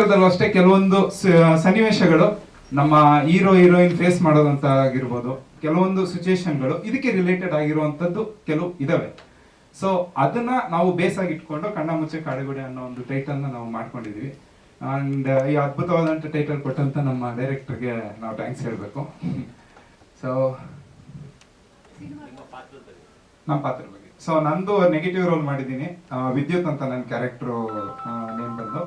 ಅಷ್ಟೇ ಕೆಲವೊಂದು ಸನ್ನಿವೇಶಗಳು ನಮ್ಮ ಹೀರೋ, ಹೀರೋಯಿನ್ ಫೇಸ್ ಮಾಡೋದಂತ ಆಗಿರ್ಬೋದು ಕೆಲವೊಂದು ಸಿಚುಯೇಷನ್ಗಳು ಇದಕ್ಕೆ ರಿಲೇಟೆಡ್ ಆಗಿರುವಂತದ್ದು ಕೆಲವು ಇದಾವೆ. ಸೊ ಅದನ್ನ ನಾವು ಬೇಸ್ ಆಗಿ ಇಟ್ಕೊಂಡು ಕಣ್ಣ ಮುಚ್ಚೆ ಕಾಡುಗುಡೆ ಅನ್ನೋ ಒಂದು ಟೈಟಲ್ನ ನಾವು ಮಾಡ್ಕೊಂಡಿದೀವಿ. ಅಂಡ್ ಈ ಅದ್ಭುತವಾದಂತ ಟೈಟಲ್ ಕೊಟ್ಟಂತ ನಮ್ಮ ಡೈರೆಕ್ಟರ್ಗೆ ನಾವು ಥ್ಯಾಂಕ್ಸ್ ಹೇಳ್ಬೇಕು. ಸೊ ನಮ್ಮ ಪಾತ್ರ ಬಗ್ಗೆ. ಸೊ ನಂದು ನೆಗೆಟಿವ್ ರೋಲ್ ಮಾಡಿದ್ದೀನಿ. ವಿದ್ಯುತ್ ಅಂತ ನನ್ನ ಕ್ಯಾರೆಕ್ಟ್ರು ನೇಮ್ ಬಂದು.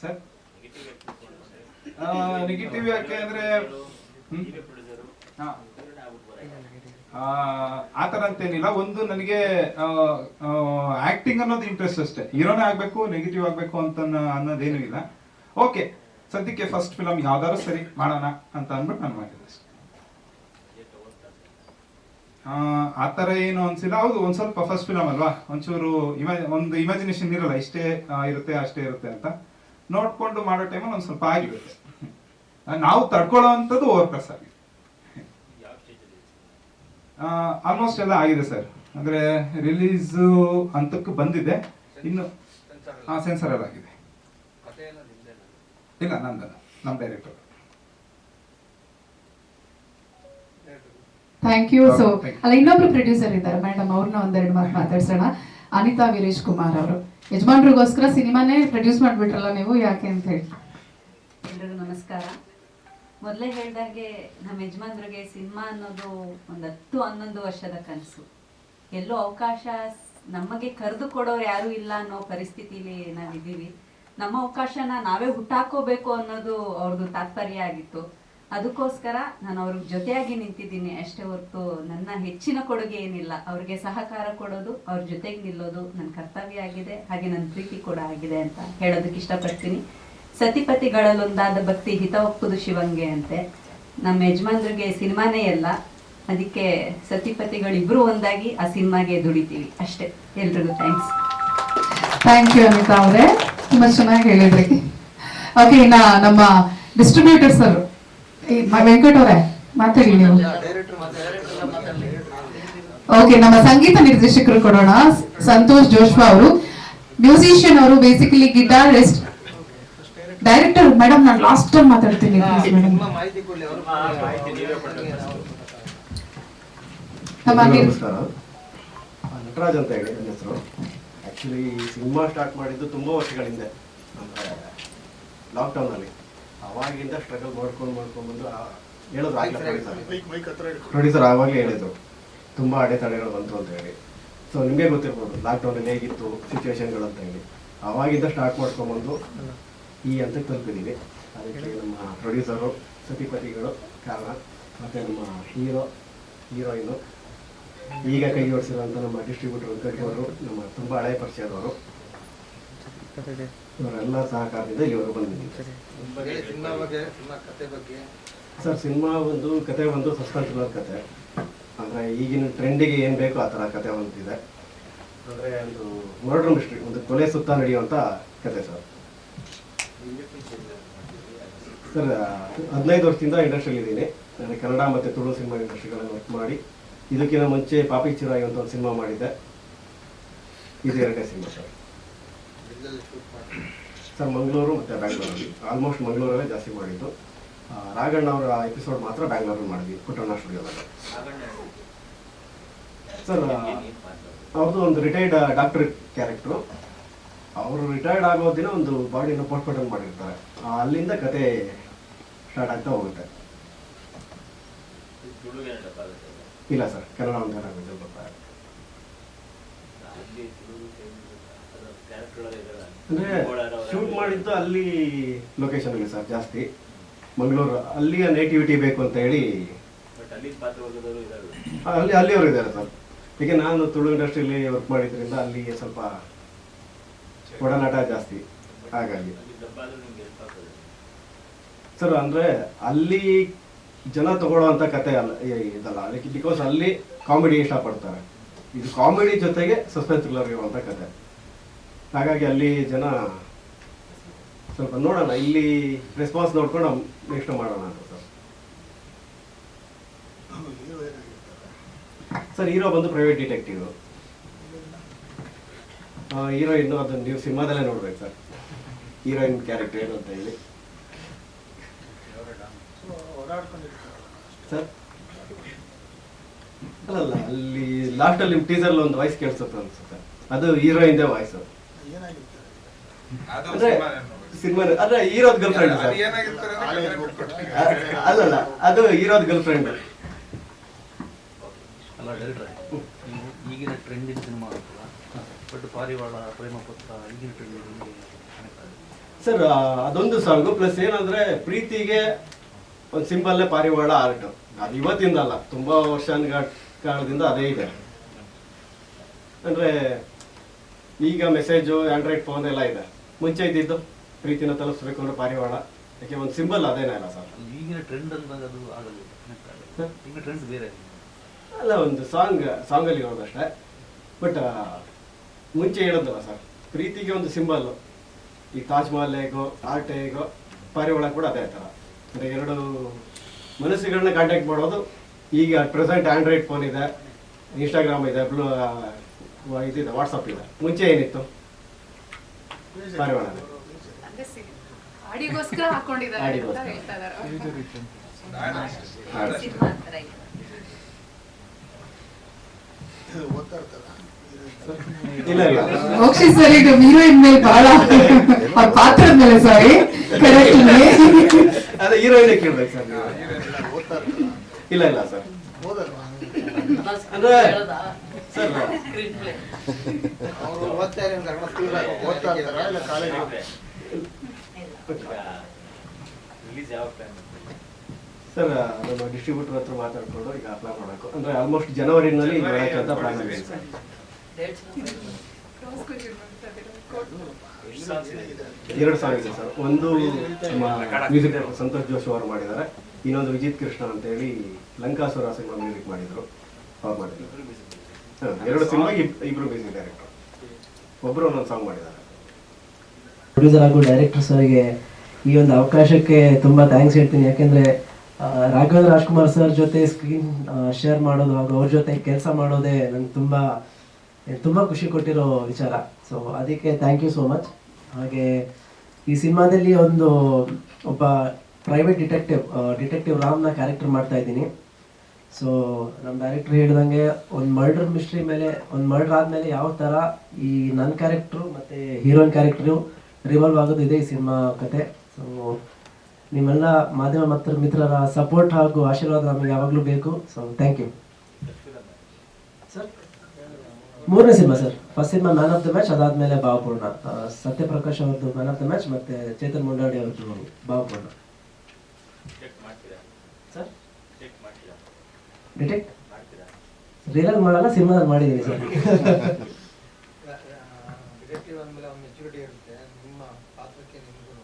ಸರ್? ನೆಗೆಟಿವ್ ಯಾಕೆ ಅಂದ್ರೆ? ಆ, ಥರ ಅಂತೇನಿಲ್ಲ. ಒಂದು ನನಗೆ ಆಕ್ಟಿಂಗ್ ಅನ್ನೋದು ಇಂಟ್ರೆಸ್ಟ್ ಅಷ್ಟೇ. ಹೀರೋನೇ ಆಗ್ಬೇಕು ನೆಗೆಟಿವ್ ಆಗ್ಬೇಕು ಅಂತ ಅನ್ನೋದೇನು ಇಲ್ಲ. ಓಕೆ ಸದ್ಯಕ್ಕೆ ಫಸ್ಟ್ ಫಿಲಮ್ ಯಾವ್ದಾದ್ರು ಸರಿ ಮಾಡೋಣ ಅಂತ ಅಂದ್ಬಿಟ್ಟು ನಾನು ಮಾಡಿದ್ದೆ ಅಷ್ಟೇ. ಆ, ಥರ ತರ ಏನು ಅನ್ಸಿಲ್ಲ. ಹೌದು ಒಂದು ಸ್ವಲ್ಪ ಫಸ್ಟ್ ಫಿಲಮ್ ಅಲ್ವಾ? ಒಂಚೂರು ಇಮ ಒಂದು ಇಮ್ಯಾಜಿನೇಷನ್ ಇರಲ್ಲ ಇಷ್ಟೇ ಇರುತ್ತೆ ಅಷ್ಟೇ ಇರುತ್ತೆ ಅಂತ. ನೋಡ್ಕೊಂಡು ಮಾಡೋ ಟೈಮಲ್ಲಿ ಒಂದು ಸ್ವಲ್ಪ ಆಗಿರುತ್ತೆ. ನಾವು ತಡ್ಕೊಳ್ಳೋ ಅಂಥದ್ದು ಓವರ್ ಪ್ರೆಸ್ ಆಗಿದೆ ಆಲ್ಮೋಸ್ಟ್ ಎಲ್ಲ ಆಗಿದೆ ಸರ್. ಅಂದ್ರೆ ರಿಲೀಸ್ ಹಂತಕ್ಕೆ ಬಂದಿದೆ. ಇನ್ನು ಹಾಂ ಸೆನ್ಸರ್ ಎಲ್ಲ ಆಗಿದೆ. ಇಲ್ಲ ನಂದಲ್ಲ. ನಮ್ಮ ಡೈರೆಕ್ಟರ್ ಥ್ಯಾಂಕ್ ಯು ಸೊ ಅಲ್ಲ ಇನ್ನೊಬ್ರು ಪ್ರೊಡ್ಯೂಸರ್ ಇದ್ದಾರೆ. ಮೇಡಮ್ ಅವ್ರನ್ನ ಒಂದೆರಡು ಮಾತು ಮಾತಾಡ್ಸೋಣ. ಅನಿತಾ ವೀರೇಶ್ ಕುಮಾರ್ ಅವರು. ಯಜಮಾನ್ರಿಗೋಸ್ಕರ ಸಿನಿಮಾನೇ ಪ್ರೊಡ್ಯೂಸ್ ಮಾಡ್ಬಿಟ್ರಲ್ಲ ನೀವು? ಯಾಕೆ ಅಂತ ಹೇಳಿ. ಎಲ್ಲರಿಗೂ ನಮಸ್ಕಾರ. ಮೊದಲೇ ಹೇಳ್ದಾಗೆ ನಮ್ಮ ಯಜಮಾನ್ರಿಗೆ ಸಿನಿಮಾ ಅನ್ನೋದು ಒಂದು ಹತ್ತು ಹನ್ನೊಂದು ವರ್ಷದ ಕನಸು. ಎಲ್ಲೋ ಅವಕಾಶ ನಮಗೆ ಕರೆದು ಕೊಡೋರು ಯಾರೂ ಇಲ್ಲ ಅನ್ನೋ ಪರಿಸ್ಥಿತಿಲಿ ನಾವಿದ್ದೀವಿ. ನಮ್ಮ ಅವಕಾಶನ ನಾವೇ ಹುಟ್ಟಾಕೋಬೇಕು ಅನ್ನೋದು ಅವ್ರದ್ದು ತಾತ್ಪರ್ಯ ಆಗಿತ್ತು. ಅದಕ್ಕೋಸ್ಕರ ನಾನು ಅವ್ರ ಜೊತೆಯಾಗಿ ನಿಂತಿದ್ದೀನಿ. ಅಷ್ಟೇ ಹೊರತು ನನ್ನ ಹೆಚ್ಚಿನ ಕೊಡುಗೆ ಏನಿಲ್ಲ. ಅವ್ರಿಗೆ ಸಹಕಾರ ಕೊಡೋದು, ಅವ್ರ ಜೊತೆಗೆ ನಿಲ್ಲೋದು ನನ್ನ ಕರ್ತವ್ಯ ಆಗಿದೆ. ಹಾಗೆ ನನ್ನ ಪ್ರೀತಿ ಕೂಡ ಆಗಿದೆ ಅಂತ ಹೇಳೋದಕ್ಕೆ ಇಷ್ಟಪಡ್ತೀನಿ. ಸತಿಪತಿಗಳಲ್ಲೊಂದಾದ ಭಕ್ತಿ ಹಿತ ಒಪ್ಪುದು ಶಿವಂಗೆ ಅಂತೆ. ನಮ್ಮ ಯಜಮಾನ್ರಿಗೆ ಸಿನಿಮಾನೇ ಅಲ್ಲ. ಅದಕ್ಕೆ ಸತಿಪತಿಗಳಿಬ್ರು ಒಂದಾಗಿ ಆ ಸಿನಿಮಾಗೆ ದುಡಿತೀವಿ. ಅಷ್ಟೇ. ಎಲ್ರಿಗೂ ಥ್ಯಾಂಕ್ಸ್ ಥ್ಯಾಂಕ್ ಯು ಅನಿತಾ ಅವರೇ. ತುಂಬಾ ಚೆನ್ನಾಗಿ ಹೇಳಿದ್ರಿ. ಓಕೆ ಇನ್ನ ನಮ್ಮ ಡಿಸ್ಟ್ರಿಬ್ಯೂಟರ್ ಸರ್ ವೆಂಕಟ್ ಅವರೇ ಮಾತಾಡಿ ನೀವು. ಓಕೆ ನಮ್ಮ ಸಂಗೀತ ನಿರ್ದೇಶಕರು ಕೊಡೋಣ. ಸಂತೋಷ್ ಜೋಶ್ವಾ ಅವರು. ಮ್ಯೂಸಿಷಿಯನ್ ಅವರು ಬೇಸಿಕಲಿ ಗಿಟಾರಿಸ್ಟ್ ಡೈರೆಕ್ಟರ್ ಮೇಡಮ್ ನಾನು ಲಾಸ್ಟ್ ಟೈಮ್ ಮಾತಾಡ್ತೀನಿ ನಮಸ್ಕಾರ. ನಟರಾಜ್ ಅಂತ ಹೇಳಿ ನನ್ನ ಹೆಸರು. ಆ್ಯಕ್ಚುಲಿ ಸಿನಿಮಾ ಸ್ಟಾರ್ಟ್ ಮಾಡಿದ್ದು ತುಂಬ ವರ್ಷಗಳ ಹಿಂದೆ ಅಂದರೆ ಲಾಕ್ಡೌನಲ್ಲಿ ಅವಾಗಿಂದ ಸ್ಟ್ರಗಲ್ ಮಾಡ್ಕೊಂಡು ಮಾಡ್ಕೊಂಡು ಬಂದು ಹೇಳಿದ್ರು ಪ್ರೊಡ್ಯೂಸರ್ ಪ್ರೊಡ್ಯೂಸರ್ ಆವಾಗಲೇ ಹೇಳಿದ್ರು ತುಂಬ ಅಡೆತಡೆಗಳು ಬಂತು ಅಂತ ಹೇಳಿ. ಸೊ ನಿಮಗೆ ಗೊತ್ತಿರ್ಬೋದು ಲಾಕ್ಡೌನಲ್ಲಿ ಹೇಗಿತ್ತು ಸಿಚುವೇಶನ್ಗಳು ಅಂತ ಹೇಳಿ. ಅವಾಗಿಂದ ಸ್ಟಾರ್ಟ್ ಮಾಡ್ಕೊಂಡ್ಬಂದು ಈ ಹಂತಕ್ಕೆ ತಲುಪಿದ್ದೀವಿ ಅದಕ್ಕೆ ನಮ್ಮ ಪ್ರೊಡ್ಯೂಸರು ಸತಿಪತಿಗಳು ಕಾರಣ ಮತ್ತು ನಮ್ಮ ಹೀರೋ ಹೀರೋಯಿನು ಈಗ ಕೈ ಜೋಡಿಸಿರುವಂಥ ನಮ್ಮ ಡಿಸ್ಟ್ರಿಬ್ಯೂಟರ್ ಅವರು ನಮ್ಮ ತುಂಬ ಹಳೆಯ ಪರಿಚಯದವರು. ಇವರೆಲ್ಲ ಸಹಕಾರದಿಂದ ಇವರು ಬಂದಿದ್ದೀವಿ. ಸರ್. ಸಿನಿಮಾ ಒಂದು ಕತೆ ಒಂದು ಸಸ್ಪೆನ್ಸ್ ಕತೆ. ಅಂದರೆ ಈಗಿನ ಟ್ರೆಂಡಿಗೆ ಏನು ಬೇಕೋ ಆ ಥರ ಕತೆ ಒಂದಿದೆ. ಅಂದರೆ ಒಂದು ಮರ್ಡರ್ ಮಿಸ್ಟ್ರಿ ಒಂದು ಕೊಲೆ ಸುತ್ತ ನಡೆಯುವಂಥ ಕತೆ ಸರ್. ಸರ್ ಹದಿನೈದು ವರ್ಷದಿಂದ ಇಂಡಸ್ಟ್ರಿಯಲ್ಲಿ ಇದ್ದೀನಿ. ನಾನು ಕನ್ನಡ ಮತ್ತು ತುಳು ಸಿನಿಮಾ ಇಂಡಸ್ಟ್ರಿಗಳನ್ನು ವರ್ಕ್ ಮಾಡಿ. ಇದಕ್ಕಿಂತ ಮುಂಚೆ ಪಾಪಿ ಚಿರಾಯಿ ಅಂತ ಒಂದು ಸಿನಿಮಾ ಮಾಡಿದ್ದೆ. ಇದು ಎರಡನೇ ಸಿನಿಮಾ ಸರ್. ಸರ್ ಮಂಗಳೂರು ಮತ್ತು ಬ್ಯಾಂಗ್ಳೂರಲ್ಲಿ. ಆಲ್ಮೋಸ್ಟ್ ಮಂಗಳೂರಲ್ಲೇ ಜಾಸ್ತಿ ಮಾಡಿದ್ದು. ರಾಘಣ್ಣ ಅವರ ಎಪಿಸೋಡ್ ಮಾತ್ರ ಬ್ಯಾಂಗ್ಳೂರಲ್ಲಿ ಮಾಡಿದ್ವಿ ಪುಟ್ಟಣ್ಣ ಸ್ಟುಡಿಯೋದಲ್ಲಿ ಸರ್ ಅವ್ರದ್ದು ಒಂದು ರಿಟೈರ್ಡ್ ಡಾಕ್ಟರ್ ಕ್ಯಾರೆಕ್ಟ್ರು ಅವರು ರಿಟೈರ್ಡ್ ಆಗೋ ದಿನ ಒಂದು ಬಾಡಿನ ಪೋಸ್ಟ್ಮಾರ್ಟಮ್ ಮಾಡಿರ್ತಾರೆ. ಅಲ್ಲಿಂದ ಕತೆ ಸ್ಟಾರ್ಟ್ ಆಗ್ತಾ ಹೋಗುತ್ತೆ. ಇಲ್ಲ ಸರ್ ಕನ್ನಡ ಒಂದು ಬರ್ತಾರೆ ಅಂದ್ರೆ ಶೂಟ್ ಮಾಡಿದ್ದು ಅಲ್ಲಿ ಲೊಕೇಶನ್ ಅಲ್ಲಿ ಸರ್ ಜಾಸ್ತಿ. ಮಂಗಳೂರು ಅಲ್ಲಿಯ ನೇಟಿವಿಟಿ ಬೇಕು ಅಂತ ಹೇಳಿ. ಅಲ್ಲಿ ಅಲ್ಲಿಯವರು ಇದ್ದಾರೆ ಸರ್ ಈಗ ನಾನು ತುಳು ಇಂಡಸ್ಟ್ರಿಯಲ್ಲಿ ವರ್ಕ್ ಮಾಡಿದ್ರಿಂದ ಅಲ್ಲಿ ಸ್ವಲ್ಪ ಒಡನಾಟ ಜಾಸ್ತಿ. ಹಾಗಾಗಿ. ಸರ್ ಅಂದ್ರೆ ಅಲ್ಲಿ ಜನ ತಗೊಳ್ಳೋವಂಥ ಕತೆ ಅಲ್ಲ ಇದಲ್ಲ. ಅದಕ್ಕೆ ಬಿಕಾಸ್ ಅಲ್ಲಿ ಕಾಮಿಡಿ ಇಷ್ಟಪಡ್ತಾರೆ. ಇದು ಕಾಮಿಡಿ ಜೊತೆಗೆ ಸಸ್ಪೆನ್ಸ್ ಥ್ರಿಲ್ಲರ್ ಇರುವಂಥ ಕತೆ. ಹಾಗಾಗಿ ಅಲ್ಲಿ ಜನ ಸ್ವಲ್ಪ ನೋಡೋಣ, ಇಲ್ಲಿ ರೆಸ್ಪಾನ್ಸ್ ನೋಡ್ಕೊಂಡು ನೆಕ್ಸ್ಟ್ ಮಾಡೋಣ ಅಂತ ಸರ್. ಸರ್, ಹೀರೋ ಬಂದು ಪ್ರೈವೇಟ್ ಡಿಟೆಕ್ಟಿವ್ ಹೀರೋಯಿನ್ ಅದನ್ನು ನೀವು ಸಿನಿಮಾದಲ್ಲೇ ನೋಡ್ಬೇಕು ಸರ್. ಹೀರೋಯಿನ್ ಕ್ಯಾರೆಕ್ಟರ್ ಏನು ಅಂತ ಹೇಳಿ. ಸರ್, ಅಲ್ಲಲ್ಲ, ಅಲ್ಲಿ ಲಾಸ್ಟಲ್ಲಿ ಟೀಸರ್ ಒಂದು ವಾಯ್ಸ್ ಕೇಳಿಸುತ್ತೆ ಅನ್ಸುತ್ತೆ. ಅದು ಹೀರೋಯಿನ್ದೇ ವಾಯ್ಸ್ ಅಂದ್ರೆ ಸಿನಿಮಾ ಅಂದ್ರೆ ಹೀರೋದ್ ಗರ್ಲ್ ಫ್ರೆಂಡ್ ಸರ್. ಅಲ್ಲಲ್ಲ ಅದು ಹೀರೋದ್ ಗರ್ಲ್ ಫ್ರೆಂಡ್ ಅಲ್ಲ ಡೈರೆಕ್ಟ್ರೆ ನೀವು ಈಗಿನ ಟ್ರೆಂಡಿನ ಸಿನಿಮಾ ಅಂತಲ್ಲ ಬಟ್ ಪಾರಿವಾಳ ಪ್ರೇಮ ಪತ್ರ ಈಗಿನ ಟ್ರೆಂಡಿಗೆ ಆಗುತ್ತೆ ಸರ್ ಅದೊಂದು ಸಾಂಗು ಪ್ಲಸ್ ಏನಂದ್ರೆ ಪ್ರೀತಿಗೆ ಒಂದು ಸಿಂಪಲ್ಲೇ ಪಾರಿವಾಳ ಆರ್ಟ್. ಅದು ಇವತ್ತಿಂದ ಅಲ್ಲ ತುಂಬಾ ವರ್ಷ ಕಾಲದಿಂದ ಅದೇ ಇದೆ. ಅಂದ್ರೆ ಈಗ ಮೆಸೇಜು ಆಂಡ್ರಾಯ್ಡ್ ಫೋನ್ ಎಲ್ಲ ಇದೆ. ಮುಂಚೆ ಇದ್ದಿದ್ದು ಪ್ರೀತಿನ ತಲುಪಿಸ್ಬೇಕು ಅಂದ್ರೆ ಪಾರಿವಾಳ. ಯಾಕೆ ಒಂದು ಸಿಂಬಲ್ ಅದೇನೇ ಅಲ್ಲ ಸರ್. ಅಲ್ಲಿ ಈಗಿನ ಟ್ರೆಂಡ್ ಅಂದಾಗ ಅದು ಆಗಲ್ಲ ಟ್ರೆಂಡ್ ಬೇರೆ ಅಲ್ಲ ಒಂದು ಸಾಂಗ್ ಸಾಂಗಲ್ಲಿ ಇರೋದಷ್ಟೇ ಬಟ್ ಮುಂಚೆ ಹೇಳೋದಲ್ಲ ಸರ್ ಪ್ರೀತಿಗೆ ಒಂದು ಸಿಂಬಲ್ ಈ ತಾಜ್ ಮಹಲ್ ಹೇಗೋ ಆರ್ಟ್ ಹೇಗೋ ಪಾರಿವಾಳ ಕೂಡ ಅದೇ ಥರ. ಅಂದರೆ ಎರಡು ಮನಸ್ಸುಗಳನ್ನ ಕಾಂಟ್ಯಾಕ್ಟ್ ಮಾಡೋದು. ಈಗ ಪ್ರೆಸೆಂಟ್ ಆಂಡ್ರಾಯ್ಡ್ ಫೋನ್ ಇದೆ ಇನ್ಸ್ಟಾಗ್ರಾಮ್ ಇದೆ ಬ್ಲೂ ಇದಿದೆ ವಾಟ್ಸಪ್ ಇದೆ ಮುಂಚೆ ಏನಿತ್ತು? ಪಾರಿವಾಳ ಆಡಿಗೋಸ್ಕರ ಹಾಕೊಂಡಿದ್ದಾರೆ ಅಂತ ಆಡಿಗೋಸ್ಕರ. ಹೇಳ್ತಾ ಇದ್ದಾರೆ ಸಿನಿಮಾ ಸರ್ ಈಗ ಹೀರೋಯಿನ್ ಮೇಲೆ ಬಹಳ ಅವ್ರ ಪಾತ್ರದ ಮೇಲೆ ಸಾರಿ ಕರೆಕ್ಟ್ ಅದೇ ಹೀರೋಯಿನ್ ಕೇಳ್ಬೇಕು ಸರ್ ಇಲ್ಲ ಇಲ್ಲ ಸರ್. ಓದಲ್ವಾ? ಅಂದ್ರೆ ಸರ್ ಅವರು ಇಲ್ಲ ಕಾಲೇಜ್ ಸರ್ ನಮ್ಮ ಡಿಸ್ಟ್ರಿಬ್ಯೂಟರ್ ಹತ್ರ ಮಾತಾಡ್ಕೊಂಡು ಈಗ ಅಪ್ಲೈ ಮಾಡಬೇಕು ಅಂದ್ರೆ ಆಲ್ಮೋಸ್ಟ್ ಜನವರಿನಲ್ಲಿ ಪ್ಲಾನ್ ಎರಡು ಸಾವಿರ ಇದೆ ಸರ್ ಒಂದು ನಮ್ಮ ಮ್ಯೂಸಿಕ್ ಸಂತೋಷ್ ಜೋಶಿ ಅವರು ಮಾಡಿದ್ದಾರೆ ಇನ್ನೊಂದು ವಿಜಿತ್ ಕೃಷ್ಣ ಅಂತ ಹೇಳಿ ಲಂಕಾಸುರ ಸಿನಿಮಾ ಮ್ಯೂಸಿಕ್ ಮಾಡಿದ್ರು ಅವ್ರು ಮಾಡಿದ್ರು ಎರಡು ಸಿನಿಮಾ ಇಬ್ರು ಬಿಸಿ ಡೈರೆಕ್ಟರ್ ಒಬ್ರು ಒಂದೊಂದು ಸಾಂಗ್ ಮಾಡಿದ್ದಾರೆ. ಪ್ರೊಡ್ಯೂಸರ್ ಹಾಗೂ ಡೈರೆಕ್ಟರ್ ಸರ್ಗೆ ಈ ಒಂದು ಅವಕಾಶಕ್ಕೆ ತುಂಬಾ ಥ್ಯಾಂಕ್ಸ್ ಹೇಳ್ತೀನಿ. ಯಾಕೆಂದ್ರೆ ರಾಘವೇಂದ್ರ ರಾಜ್ಕುಮಾರ್ ಸರ್ ಜೊತೆ ಸ್ಕ್ರೀನ್ ಶೇರ್ ಮಾಡೋದು ಹಾಗೂ ಅವ್ರ ಜೊತೆ ಕೆಲಸ ಮಾಡೋದೇ ನಂಗೆ ತುಂಬಾ ತುಂಬಾ ಖುಷಿ ಕೊಟ್ಟಿರೋ ವಿಚಾರ. ಸೊ ಅದಕ್ಕೆ ಥ್ಯಾಂಕ್ ಯು ಸೋ ಮಚ್ ಹಾಗೆ ಈ ಸಿನಿಮಾದಲ್ಲಿ ಒಂದು ಒಬ್ಬ ಪ್ರೈವೇಟ್ ಡಿಟೆಕ್ಟಿವ್ ಡಿಟೆಕ್ಟಿವ್ ರಾಮ್ನ ಕ್ಯಾರೆಕ್ಟರ್ ಮಾಡ್ತಾ ಇದ್ದೀನಿ. ಸೊ ನಮ್ಮ ಡೈರೆಕ್ಟರ್ ಹೇಳ್ದಂಗೆ ಒಂದು ಮರ್ಡರ್ ಮಿಸ್ಟ್ರಿ ಮೇಲೆ ಒಂದು ಮರ್ಡರ್ ಆದಮೇಲೆ ಯಾವ ಥರ ಈ ನನ್ನ ಕ್ಯಾರೆಕ್ಟ್ರು ಮತ್ತು ಹೀರೋಯಿನ್ ಕ್ಯಾರೆಕ್ಟ್ರು ರಿವಾಲ್ವ್ ಆಗೋದು ಇದೆ ಈ ಸಿನಿಮಾ ಕತೆ. ಸೊ ನಿಮ್ಮೆಲ್ಲ ಮಾಧ್ಯಮ ಮತ್ತು ಮಿತ್ರರ ಸಪೋರ್ಟ್ ಹಾಗೂ ಆಶೀರ್ವಾದ ನಮಗೆ ಯಾವಾಗಲೂ ಬೇಕು. ಸೊ ಥ್ಯಾಂಕ್ ಯು ಸರ್ ಮೂರನೇ cinema sir first cinema man of the match ಅದಾದ್ಮೇಲೆ ಭಾವಪೂರ್ಣ. ಸತ್ಯಪ್ರಕಾಶ್ ಅವ್ರದ್ದು ಮ್ಯಾನ್ ಆಫ್ ದ ಮ್ಯಾಚ್ ಮತ್ತೆ ಚೇತನ್ ಮುಂಡಾಡಿ ಅವ್ರದ್ದು ಭಾವಪೂರ್ಣ. Sir detect? ರಿಯಲ್ ಮಾಡಲ್ಲ ಸಿನಿಮಾದಲ್ಲಿ ಮಾಡಿದ್ದೀನಿ ಸರ್. ಡಿಟೆಕ್ಟಿವ್ ಅಂದ್ಮೇಲೆ ಒಂದು ಮೆಚುರಿಟಿ ಇರುತ್ತೆ. ನಿಮ್ಮ ಪಾತ್ರಕ್ಕೆ ನಿಮಗೂ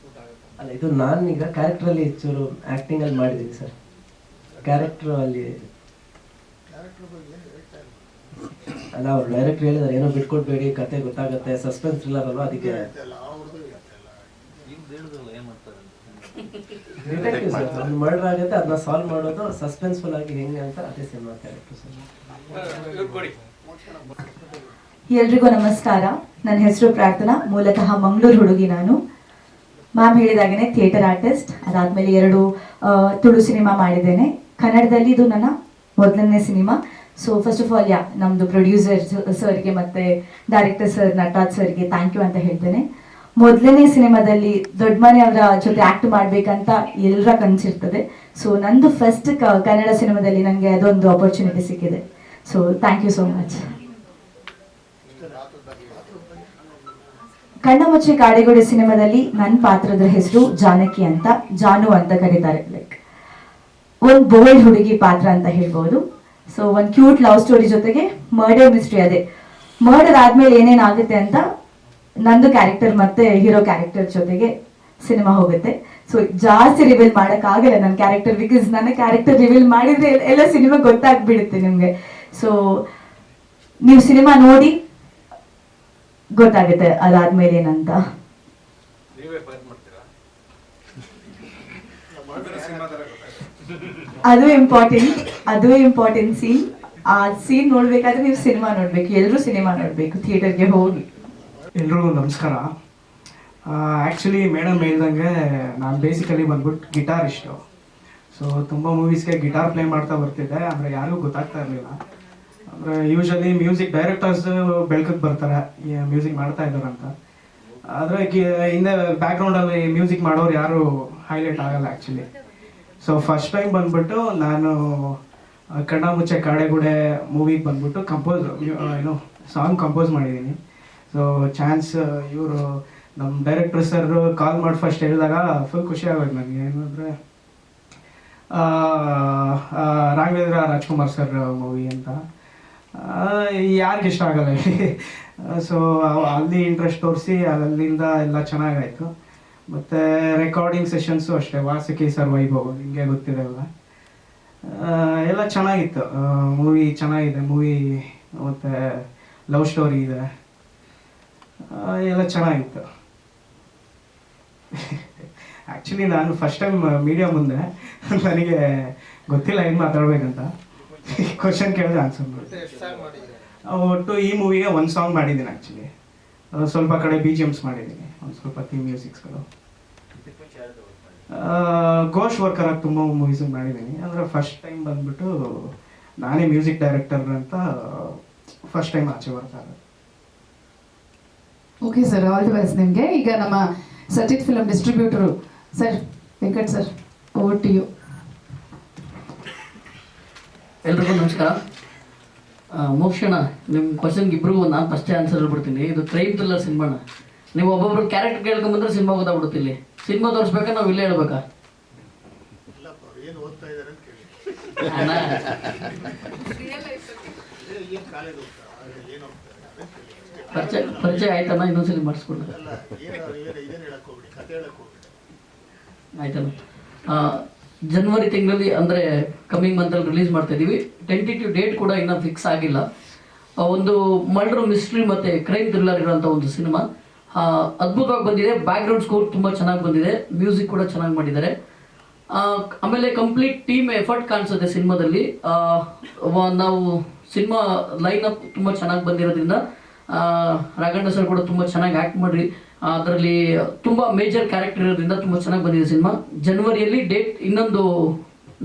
ಸೂಟ್ ಆಗುತ್ತೆ? ಅಲ್ಲ ಇದು ನಾನು ಈಗ ಕ್ಯಾರೆಕ್ಟ್ರಲ್ಲಿ ಚೂರು ಆ್ಯಕ್ಟಿಂಗ್ ಅಲ್ಲಿ ಮಾಡಿದ್ದೀನಿ ಸರ್. ಕ್ಯಾರೆಕ್ಟ್ರು ಅಲ್ಲಿ ಅಲ್ಲ ಅವ್ರು ಡೈರೆಕ್ಟ್ ಹೇಳಿದಾರೆ ಏನೋ ಬಿಟ್ಕೊಡ್ಬೇಡಿ ಕತೆ ಗೊತ್ತಾಗುತ್ತೆ ಸಸ್ಪೆನ್ಸ್ ಥ್ರಿಲ್ಲರ್ ಅಲ್ವಾ ಅದಕ್ಕೆ. ಮರ್ಡರ್ ಆಗುತ್ತೆ ಅದನ್ನ ಸಾಲ್ವ್ ಮಾಡೋದು ಸಸ್ಪೆನ್ಸ್ಫುಲ್ ಆಗಿ ಹೆಂಗೆ ಅಂತ ಅದೇ ಸಿನಿಮಾ ಕ್ಯಾರೆಕ್ಟರ್ ಎಲ್ರಿಗೂ ನಮಸ್ಕಾರ. ನನ್ನ ಹೆಸರು ಪ್ರಾರ್ಥನಾ ಮೂಲತಃ ಮಂಗಳೂರು ಹುಡುಗಿ ನಾನು. ಮ್ಯಾಮ್ ಹೇಳಿದಾಗೇನೆ ಥಿಯೇಟರ್ ಆರ್ಟಿಸ್ಟ್ ಅದಾದ್ಮೇಲೆ ಎರಡು ತುಳು ಸಿನಿಮಾ ಮಾಡಿದ್ದೇನೆ. ಕನ್ನಡದಲ್ಲಿ ಇದು ನನ್ನ ಮೊದಲನೇ cinema so first of all yeah ನಮ್ಮದು ಪ್ರೊಡ್ಯೂಸರ್ ಸರ್ಗೆ ಮತ್ತೆ ಡೈರೆಕ್ಟರ್ ಸರ್ ನಟರಾಜ್ ಸರ್ಗೆ ಥ್ಯಾಂಕ್ ಯು ಅಂತ ಹೇಳ್ತೇನೆ. ಮೊದಲನೇ ಸಿನಿಮಾದಲ್ಲಿ ದೊಡ್ಡ ಮನೆಯವರ ಜೊತೆ ಆಕ್ಟ್ ಮಾಡ್ಬೇಕಂತ ಎಲ್ಲರ ಕನಸಿರ್ತದೆ. ಸೊ ನಂದು ಫಸ್ಟ್ ಕನ್ನಡ ಸಿನಿಮಾದಲ್ಲಿ ನನಗೆ ಅದೊಂದು ಆಪರ್ಚುನಿಟಿ ಸಿಕ್ಕಿದೆ. So thank you so much ಕಣ್ಣ ಕಾಡಿಗೋಡೆ ಕಾಡೆಗೋಡೆ ಸಿನಿಮಾದಲ್ಲಿ ನನ್ನ ಪಾತ್ರದ ಹೆಸರು ಜಾನಕಿ ಅಂತ, ಜಾನು ಅಂತ ಕರೀತಾರೆ. ಲೈಕ್ ಒಂದು ಬೋಲ್ಡ್ ಹುಡುಗಿ ಪಾತ್ರ ಅಂತ ಹೇಳ್ಬೋದು. ಸೊ ಒಂದು ಕ್ಯೂಟ್ ಲವ್ ಸ್ಟೋರಿ ಜೊತೆಗೆ ಮರ್ಡರ್ ಮಿಸ್ಟ್ರಿ ಅದೇ. ಮರ್ಡರ್ ಆದ್ಮೇಲೆ ಏನೇನಾಗುತ್ತೆ ಅಂತ ನಂದು ಕ್ಯಾರೆಕ್ಟರ್ ಮತ್ತೆ ಹೀರೋ ಕ್ಯಾರೆಕ್ಟರ್ ಜೊತೆಗೆ ಸಿನಿಮಾ ಹೋಗುತ್ತೆ. ಸೊ ಜಾಸ್ತಿ ರಿವೀಲ್ ಮಾಡಕ್ ಆಗಲ್ಲ ನನ್ನ ಕ್ಯಾರೆಕ್ಟರ್ ಬಿಕಾಸ್ ನನ್ನ ಕ್ಯಾರೆಕ್ಟರ್ ರಿವೀಲ್ ಮಾಡಿದ್ರೆ ಎಲ್ಲ ಸಿನಿಮಾ ಗೊತ್ತಾಗ್ಬಿಡುತ್ತೆ ನಿಮ್ಗೆ. ಸೊ ನೀವು ಸಿನಿಮಾ ನೋಡಿ ಗೊತ್ತಾಗುತ್ತೆ ಅದಾದ್ಮೇಲೆ ಏನಂತ. ಅದು ಇಂಪಾರ್ಟೆಂಟ್ ಅದು ಇಂಪಾರ್ಟೆಂಟ್ ಸೀನ್ ಆ ಸೀನ್ ನೋಡ್ಬೇಕಾದ್ರೆ ನೀವು ಸಿನಿಮಾ ನೋಡ್ಬೇಕು ಎಲ್ಲರೂ ಸಿನಿಮಾ ನೋಡ್ಬೇಕು ಥಿಯೇಟರ್ಗೆ ಹೋಗಿ. ಎಲ್ರಿಗೂ ನಮಸ್ಕಾರ. ಆ್ಯಕ್ಚುಲಿ ಮೇಡಮ್ ಹೇಳ್ದಂಗೆ ನಾನು ಬೇಸಿಕಲಿ ಬಂದ್ಬಿಟ್ಟು ಗಿಟಾರಿಸ್ಟು ಸೊ ತುಂಬ ಮೂವೀಸ್ಗೆ ಗಿಟಾರ್ ಪ್ಲೇ ಮಾಡ್ತಾ ಬರ್ತಿದ್ದೆ, ಅಂದರೆ ಯಾರಿಗೂ ಗೊತ್ತಾಗ್ತಾ ಇರಲಿಲ್ಲ. ಅಂದರೆ ಯೂಶಲಿ ಮ್ಯೂಸಿಕ್ ಡೈರೆಕ್ಟರ್ಸ್ ಬೆಳಕಕ್ಕೆ ಬರ್ತಾರೆ ಮ್ಯೂಸಿಕ್ ಮಾಡ್ತಾ ಇದ್ದಾರೆ ಅಂತ. ಆದರೆ ಹಿಂದೆ ಬ್ಯಾಕ್ಗ್ರೌಂಡಲ್ಲಿ ಮ್ಯೂಸಿಕ್ ಮಾಡೋರು ಯಾರು ಹೈಲೈಟ್ ಆಗಲ್ಲ ಆ್ಯಕ್ಚುಲಿ ಸೊ ಫಸ್ಟ್ ಟೈಮ್ ಬಂದ್ಬಿಟ್ಟು ನಾನು, ಕಣ್ಣಾಮುಚ್ಚೆ ಕಣ್ಣ ಮುಚ್ಚೆ ಕಾಡೆಗುಡೆ ಮೂವಿಗೆ ಬಂದ್ಬಿಟ್ಟು ಕಂಪೋಸ್ ಏನು ಸಾಂಗ್ ಕಂಪೋಸ್ ಮಾಡಿದ್ದೀನಿ. ಸೊ ಚಾನ್ಸ್ ಇವರು ನಮ್ಮ ಡೈರೆಕ್ಟರ್ ಸರ್ ಕಾಲ್ ಮಾಡಿ ಫಸ್ಟ್ ಹೇಳಿದಾಗ ಫುಲ್ ಖುಷಿ ಆಗೋದು ನನಗೆ. ಏನಂದರೆ ರಾಘವೇಂದ್ರ ರಾಜ್ಕುಮಾರ್ ಸರ್ ಮೂವಿ ಅಂತ. ಯಾರಿಗೆ ಇಷ್ಟ ಆಗಲ್ಲ ಸೊ ಅಲ್ಲಿ ಇಂಟ್ರೆಸ್ಟ್ ತೋರಿಸಿ ಅಲ್ಲಿಂದ ಎಲ್ಲ ಚೆನ್ನಾಗಾಯಿತು. ಮತ್ತು ರೆಕಾರ್ಡಿಂಗ್ ಸೆಷನ್ಸು ಅಷ್ಟೇ ವಾಸುಕಿ ಸರ್ ವೈಭವ್ ನಿಮಗೆ ಅಲ್ಲ ಎಲ್ಲ ಚೆನ್ನಾಗಿತ್ತು. ಮೂವಿ ಚೆನ್ನಾಗಿದೆ. ಮೂವಿ ಮತ್ತು ಲವ್ ಸ್ಟೋರಿ ಇದೆ. ಎಲ್ಲ ಚೆನ್ನಾಗಿತ್ತು. ಆ್ಯಕ್ಚುಲಿ ನಾನು ಫಸ್ಟ್ ಟೈಮ್ ಮೀಡಿಯಾ ಮುಂದೆ ನನಗೆ ಗೊತ್ತಿಲ್ಲ ಏನು ಮಾತಾಡ್ಬೇಕಂತ. ಕ್ವಶನ್ ಕೇಳಿದ್ರೆ ಆನ್ಸರ್ ಮಾಡಿ. ಒಟ್ಟು ಈ ಮೂವಿಗೆ ಒಂದು ಸಾಂಗ್ ಮಾಡಿದ್ದೀನಿ ಆ್ಯಕ್ಚುಲಿ ಸ್ವಲ್ಪ ಕಡೆ ಬಿ ಜಿ ಎಮ್ಸ್ ಮಾಡಿದ್ದೀನಿ. ಒಂದು ಸ್ವಲ್ಪ ಥೀಮ್ ಮ್ಯೂಸಿಕ್ಸ್ಗಳು ಘೋಷ್ ವರ್ಕರ್ ಆಗಿ ತುಂಬ ಮೂವೀಸ್ ಮಾಡಿದ್ದೀನಿ. ಅಂದರೆ ಫಸ್ಟ್ ಟೈಮ್ ಬಂದ್ಬಿಟ್ಟು ನಾನೇ ಮ್ಯೂಸಿಕ್ ಡೈರೆಕ್ಟರ್ ಅಂತ ಫಸ್ಟ್ ಟೈಮ್ ಆಚೆ ಬರ್ತಾ ಇರೋದು. Okay sir all the best ನಿಮಗೆ ಈಗ ನಮ್ಮ Sachit film distributor sir Venkat sir over to you ಎಲ್ರಿಗೂ ನಮಸ್ಕಾರ. ಮೋಕ್ಷಣ ನಿಮ್ಮ ಕ್ವಶನ್ಗೆ ಇಬ್ಬರಿಗೂ ನಾನು ಫಸ್ಟೇ ಆನ್ಸರ್ ಹೇಳ್ಬಿಡ್ತೀನಿ. ಇದು ಕ್ರೈಮ್ ಥ್ರಿಲ್ಲರ್ ಸಿನಿಮಾನ. ನೀವು ಒಬ್ಬೊಬ್ರು ಕ್ಯಾರೆಕ್ಟರ್ ಕೇಳ್ಕೊಂಬಂದ್ರೆ ಸಿನಿಮಾ ಗೊತ್ತಾಗ್ಬಿಡುತ್ತೆ ಇಲ್ಲಿ. ಸಿನಿಮಾ ತೋರಿಸ್ಬೇಕಾ ನಾವು ಇಲ್ಲೇ ಹೇಳ್ಬೇಕಾ? ಅಣ್ಣ, ಪರಿಚಯ ಪರಿಚಯ ಆಯ್ತಣ್ಣ ಇನ್ನೊಂದ್ಸಲ ಮಾಡಿಸ್ಕೊಡ್ಲ ಆಯ್ತಣ್ಣ ಆ, ಜನವರಿ ತಿಂಗಳಲ್ಲಿ ಅಂದರೆ ಕಮ್ಮಿಂಗ್ ಮಂತಲ್ಲಿ ರಿಲೀಸ್ ಮಾಡ್ತಾ ಇದ್ದೀವಿ ಟೆಂಟಿಟಿವ್ ಡೇಟ್ ಕೂಡ ಇನ್ನೂ ಫಿಕ್ಸ್ ಆಗಿಲ್ಲ. ಒಂದು ಮರ್ಡರ್ ಮಿಸ್ಟ್ರಿ ಮತ್ತು ಕ್ರೈಮ್ ಥ್ರಿಲ್ಲರ್ ಇರೋಂಥ ಒಂದು ಸಿನಿಮಾ ಅದ್ಭುತವಾಗಿ ಬಂದಿದೆ. ಬ್ಯಾಕ್ಗ್ರೌಂಡ್ ಸ್ಕೋರ್ ತುಂಬ ಚೆನ್ನಾಗಿ ಬಂದಿದೆ. ಮ್ಯೂಸಿಕ್ ಕೂಡ ಚೆನ್ನಾಗಿ ಮಾಡಿದ್ದಾರೆ. ಆಮೇಲೆ ಕಂಪ್ಲೀಟ್ ಟೀಮ್ ಎಫರ್ಟ್ ಕಾಣಿಸುತ್ತೆ ಸಿನಿಮಾದಲ್ಲಿ ನಾವು ಸಿನಿಮಾ ಲೈನ್ ಅಪ್ ತುಂಬ ಚೆನ್ನಾಗಿ ಬಂದಿರೋದ್ರಿಂದ ರಾಘಣ್ಣ ಸರ್ ಕೂಡ ತುಂಬ ಚೆನ್ನಾಗಿ ಆ್ಯಕ್ಟ್ ಮಾಡ್ರಿ. ಅದರಲ್ಲಿ ತುಂಬ ಮೇಜರ್ ಕ್ಯಾರೆಕ್ಟರ್ ಇರೋದ್ರಿಂದ ತುಂಬ ಚೆನ್ನಾಗಿ ಬಂದಿದೆ ಸಿನಿಮಾ. ಜನವರಿಯಲ್ಲಿ ಡೇಟ್ ಇನ್ನೊಂದು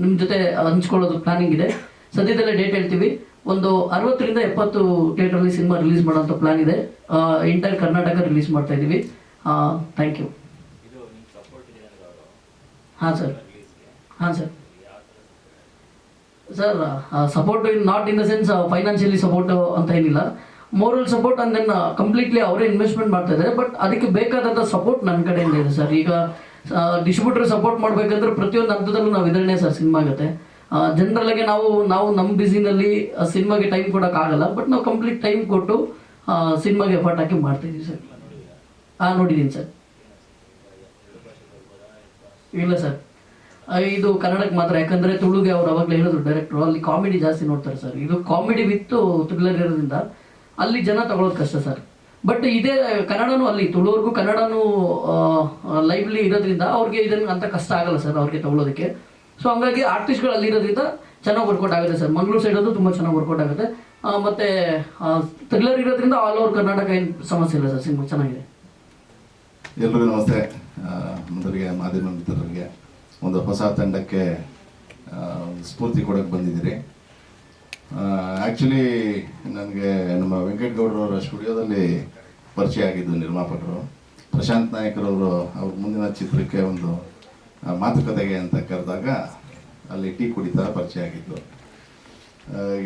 ನಿಮ್ಮ ಜೊತೆ ಹಂಚ್ಕೊಳ್ಳೋದು ಪ್ಲಾನಿಂಗ್ ಇದೆ. ಸದ್ಯದಲ್ಲೇ ಡೇಟ್ ಹೇಳ್ತೀವಿ. ಒಂದು ಅರವತ್ತರಿಂದ ಎಪ್ಪತ್ತು ಥಿಯೇಟ್ರಲ್ಲಿ ಸಿನಿಮಾ ರಿಲೀಸ್ ಮಾಡೋಂಥ ಪ್ಲಾನ್ ಇದೆ. ಇಂಟರ್ ಕರ್ನಾಟಕ ರಿಲೀಸ್ ಮಾಡ್ತಾ ಇದ್ದೀವಿ ಥ್ಯಾಂಕ್ ಯು ಹಾಂ ಸರ್ ಹಾಂ sir sir support in not in the sense financially support ಅಂತ ಏನಿಲ್ಲ. Moral support and then completely ಅವರೇ ಇನ್ವೆಸ್ಟ್ಮೆಂಟ್ ಮಾಡ್ತಾ ಇದ್ದಾರೆ. ಬಟ್ ಅದಕ್ಕೆ ಬೇಕಾದಂಥ ಸಪೋರ್ಟ್ ನನ್ನ ಕಡೆಯಿಂದ ಇದೆ ಸರ್. ಈಗ ಡಿಸ್ಟ್ರಿಬ್ಯೂಟರ್ ಸಪೋರ್ಟ್ ಮಾಡಬೇಕಂದ್ರೆ ಪ್ರತಿಯೊಂದು ಹಂತದಲ್ಲೂ ನಾವು ಇದರನ್ನೇ ಸರ್ ಸಿನಿಮಾ ಆಗುತ್ತೆ. ಜನರಲ್ ಆಗಿ ನಾವು ನಾವು ನಮ್ಮ ಬಿಸಿನಲ್ಲಿ ಸಿನಿಮಾಗೆ ಟೈಮ್ ಕೊಡೋಕ್ಕಾಗಲ್ಲ. ಬಟ್ ನಾವು ಕಂಪ್ಲೀಟ್ ಟೈಮ್ ಕೊಟ್ಟು ಸಿನಿಮಾಗೆ ಎಫರ್ಟ್ ಹಾಕಿ ಮಾಡ್ತಿದ್ದೀವಿ ಸರ್. ಹಾಂ ನೋಡಿದ್ದೀನಿ ಸರ್. ಇಲ್ಲ ಸರ್. ಇದು ಕನ್ನಡಕ್ಕೆ ಮಾತ್ರ. ಯಾಕಂದ್ರೆ ತುಳುಗೆ ಅವ್ರು ಅವಾಗಲೇ ಹೇಳಿದ್ರು ಡೈರೆಕ್ಟ್ರು ಅಲ್ಲಿ ಕಾಮಿಡಿ ಜಾಸ್ತಿ ನೋಡ್ತಾರೆ ಸರ್. ಇದು ಕಾಮಿಡಿ ವಿತ್ ಥ್ರಿಲ್ಲರ್ ಇರೋದ್ರಿಂದ ಅಲ್ಲಿ ಜನ ತಗೊಳ್ಳೋದು ಕಷ್ಟ ಸರ್. ಬಟ್ ಇದೇ ಕನ್ನಡನೂ ಅಲ್ಲಿ ತುಳುವರೆಗೂ ಕನ್ನಡನೂ ಲೈವ್ಲಿ ಇರೋದ್ರಿಂದ ಅವ್ರಿಗೆ ಇದನ್ನು ಅಂತ ಕಷ್ಟ ಆಗಲ್ಲ ಸರ್ ಅವ್ರಿಗೆ ತಗೊಳ್ಳೋದಕ್ಕೆ ಸೊ ಹಂಗಾಗಿ ಆರ್ಟಿಸ್ಟ್ಗಳು ಅಲ್ಲಿ ಇರೋದ್ರಿಂದ ಚೆನ್ನಾಗಿ ವರ್ಕೌಟ್ ಆಗುತ್ತೆ ಸರ್. ಮಂಗಳೂರು ಸೈಡ್ ಅದು ತುಂಬ ಚೆನ್ನಾಗಿ ವರ್ಕೌಟ್ ಆಗುತ್ತೆ. ಮತ್ತೆ ಥ್ರಿಲ್ಲರ್ ಇರೋದ್ರಿಂದ ಆಲ್ ಓವರ್ ಕರ್ನಾಟಕ ಏನು ಸಮಸ್ಯೆ ಇಲ್ಲ ಸರ್, ಸಿನಿಮಾ ಚೆನ್ನಾಗಿದೆ. ಎಲ್ರಿಗೂ ನಮಸ್ತೆ. ಮೊದಲಿಗೆ ಮಾಧ್ಯಮ ಮಿತ್ರರಿಗೆ ಒಂದು ಹೊಸ ತಂಡಕ್ಕೆ ಸ್ಫೂರ್ತಿ ಕೊಡೋಕೆ ಬಂದಿದ್ದೀರಿ. ಆ್ಯಕ್ಚುಲಿ ನನಗೆ ನಮ್ಮ ವೆಂಕಟಗೌಡರವರ ಸ್ಟುಡಿಯೋದಲ್ಲಿ ಪರಿಚಯ ಆಗಿದ್ದು ನಿರ್ಮಾಪಕರು. ಪ್ರಶಾಂತ್ ನಾಯಕರವರು ಅವ್ರ ಮುಂದಿನ ಚಿತ್ರಕ್ಕೆ ಒಂದು ಮಾತುಕತೆಗೆ ಅಂತ ಕರೆದಾಗ ಅಲ್ಲಿ ಟೀ ಕುಡಿತಾ ಪರಿಚಯ ಆಗಿದ್ದು.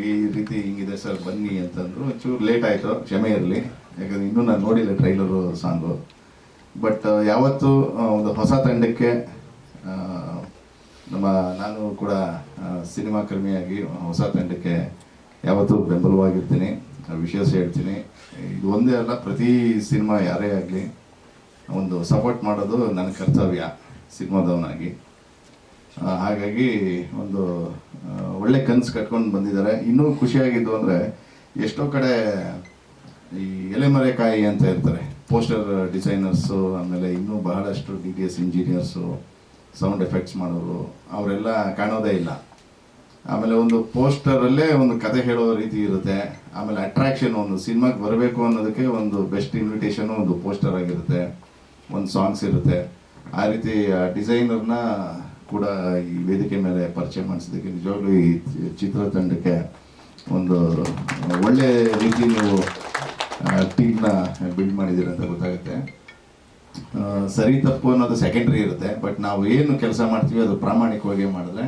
ಈ ರೀತಿ ಹಿಂಗಿದೆ ಸರ್, ಬನ್ನಿ ಅಂತಂದ್ರು. ಚೂರು ಲೇಟ್ ಆಯಿತು, ಕ್ಷಮೆ ಇರಲಿ. ಯಾಕಂದ್ರೆ ಇನ್ನೂ ನಾನು ನೋಡಿಲ್ಲ ಟ್ರೈಲರು ಸಾಂಗು ಬಟ್ ಯಾವತ್ತು ಒಂದು ಹೊಸ ತಂಡಕ್ಕೆ ನಮ್ಮ, ನಾನು ಕೂಡ ಸಿನಿಮಾ ಕರ್ಮಿಯಾಗಿ ಹೊಸ ತಂಡಕ್ಕೆ ಯಾವತ್ತೂ ಬೆಂಬಲವಾಗಿರ್ತೀನಿ. ವಿಷಯ ಹೇಳ್ತೀನಿ. ಇದು ಒಂದೇ ಅಲ್ಲ, ಪ್ರತಿ ಸಿನಿಮಾ ಯಾರೇ ಆಗಲಿ, ಒಂದು ಸಪೋರ್ಟ್ ಮಾಡೋದು ನನ್ನ ಕರ್ತವ್ಯ, ಸಿನಿಮಾದವನಾಗಿ. ಹಾಗಾಗಿ ಒಂದು ಒಳ್ಳೆ ಕನಸು ಕಟ್ಕೊಂಡು ಬಂದಿದ್ದಾರೆ. ಇನ್ನೂ ಖುಷಿಯಾಗಿದ್ದು ಅಂದರೆ, ಎಷ್ಟೋ ಕಡೆ ಈ ಎಲೆಮರೆಕಾಯಿ ಅಂತ ಇರ್ತಾರೆ, ಪೋಸ್ಟರ್ ಡಿಸೈನರ್ಸು, ಆಮೇಲೆ ಇನ್ನೂ ಬಹಳಷ್ಟು D T S engineers sound effects ಮಾಡೋರು ಅವರೆಲ್ಲ ಕಾಣೋದೇ ಇಲ್ಲ. ಆಮೇಲೆ ಒಂದು ಪೋಸ್ಟರಲ್ಲೇ ಒಂದು ಕತೆ ಹೇಳೋ ರೀತಿ ಇರುತ್ತೆ. ಆಮೇಲೆ ಅಟ್ರಾಕ್ಷನ್ ಒಂದು ಸಿನಿಮಾಗೆ ಬರಬೇಕು ಅನ್ನೋದಕ್ಕೆ ಒಂದು ಬೆಸ್ಟ್ ಇನ್ವಿಟೇಷನ್ ಒಂದು ಪೋಸ್ಟರ್ ಆಗಿರುತ್ತೆ. ಒಂದು ಸಾಂಗ್ಸ್ ಇರುತ್ತೆ. ಆ ರೀತಿ ಡಿಸೈನರ್ನ ಕೂಡ ಈ ವೇದಿಕೆ ಮೇಲೆ ಪರಿಚಯ ಮಾಡಿಸೋದಕ್ಕೆ ನಿಜವಾಗ್ಲೂ ಈ ಚಿತ್ರತಂಡಕ್ಕೆ ಒಂದು ಒಳ್ಳೆ ರೀತಿ ನೀವು ಟೀಮ್ನ ಬಿಲ್ಡ್ ಮಾಡಿದ್ದೀರ ಅಂತ ಗೊತ್ತಾಗುತ್ತೆ. ಸರಿ ತಪ್ಪು ಅನ್ನೋದು ಸೆಕೆಂಡ್ರಿ ಇರುತ್ತೆ ಬಟ್ ನಾವು ಏನು ಕೆಲಸ ಮಾಡ್ತೀವಿ ಅದು ಪ್ರಾಮಾಣಿಕವಾಗಿ ಮಾಡಿದ್ರೆ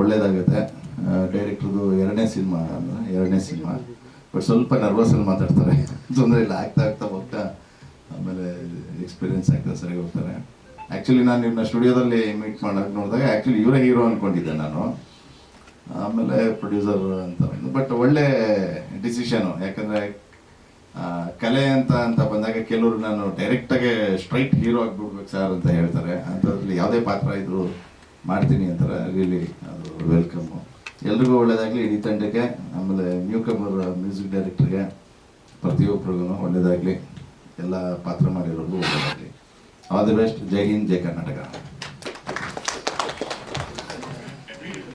ಒಳ್ಳೇದಾಗುತ್ತೆ. ಡೈರೆಕ್ಟ್ರದು ಎರಡನೇ ಸಿನಿಮಾ ಎರಡನೇ ಸಿನಿಮಾ ಬಟ್ ಸ್ವಲ್ಪ ನರ್ವಸ್ ಅಲ್ಲಿ ಮಾತಾಡ್ತಾರೆ. ತೊಂದರೆ ಇಲ್ಲ, ಆಗ್ತಾ ಆಗ್ತಾ ಹೋಗ್ತಾ ಆಮೇಲೆ ಎಕ್ಸ್ಪೀರಿಯನ್ಸ್ ಆಗ್ತಾ ಸರಿ ಹೋಗ್ತಾರೆ. ಆ್ಯಕ್ಚುಲಿ ನಾನು ನಿಮ್ಮ ಸ್ಟುಡಿಯೋದಲ್ಲಿ ಮೀಟ್ ಮಾಡೋಕೆ ನೋಡಿದಾಗ ಆ್ಯಕ್ಚುಲಿ ಇವರೇ ಹೀರೋ ಅಂದ್ಕೊಂಡಿದ್ದೆ ನಾನು. ಆಮೇಲೆ ಪ್ರೊಡ್ಯೂಸರ್ ಅಂತ ಬಟ್ ಒಳ್ಳೆ ಡಿಸಿಷನು ಯಾಕಂದರೆ ಕಲೆ ಅಂತ ಅಂತ ಬಂದಾಗ ಕೆಲವರು ನಾನು ಡೈರೆಕ್ಟಾಗೆ ಸ್ಟ್ರೈಟ್ ಹೀರೋ ಆಗಿಬಿಡ್ಬೇಕು ಸರ್ ಅಂತ ಹೇಳ್ತಾರೆ. ಅಂಥದ್ರಲ್ಲಿ ಯಾವುದೇ ಪಾತ್ರ ಇದ್ರು ಮಾಡ್ತೀನಿ ಅಂತಾರೆ. ರಿಯಲಿ ಅದು ವೆಲ್ಕಮ್ಮು ಎಲ್ರಿಗೂ ಒಳ್ಳೇದಾಗಲಿ. ಇಡೀ ತಂಡಕ್ಕೆ, ಆಮೇಲೆ ನ್ಯೂ ಕಮರ್ ಮ್ಯೂಸಿಕ್ ಡೈರೆಕ್ಟರ್ಗೆ ಪ್ರತಿಯೊಬ್ಬರಿಗೂ ಒಳ್ಳೇದಾಗಲಿ. ಎಲ್ಲ ಪಾತ್ರ ಮಾಡಿರೋರ್ಗೂ ಒಳ್ಳೇದಾಗಲಿ. All the best Jai Hind, Jai Karnataka.